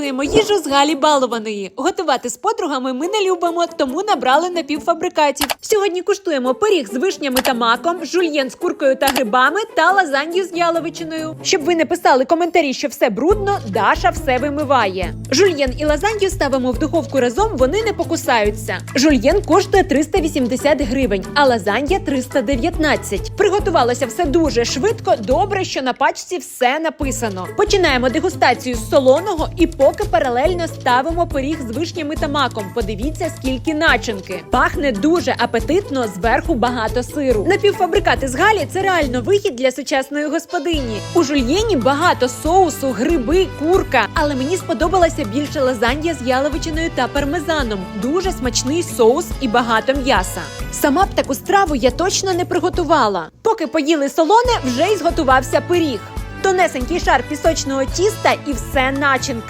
куштуємо їжу з Галі Балованої. Готувати з подругами ми не любимо, тому набрали напівфабрикатів. Сьогодні куштуємо пиріг з вишнями та маком, жульєн з куркою та грибами та лазанью з яловичиною. Щоб ви не писали коментарі, що все брудно, Даша все вимиває. Жульєн і лазанью ставимо в духовку разом, вони не покусаються. Жульєн коштує 380 гривень, а лазанья 319. Приготувалося все дуже швидко. Добре, що на пачці все написано. Починаємо дегустацію з солоного і поки паралельно ставимо пиріг з вишнями та маком. Подивіться, скільки начинки. Пахне дуже апетитно, зверху багато сиру. Напівфабрикати з Галі це реально вихід для сучасної господині. У жульєні багато соусу, гриби, курка. Але мені сподобалася більше лазанья з яловичиною та пармезаном. Дуже смачний соус і багато м'яса. Сама б таку страву я точно не приготувала. Поки поїли солоне, вже й зготувався пиріг. Тонесенький шар пісочного тіста і все начинка.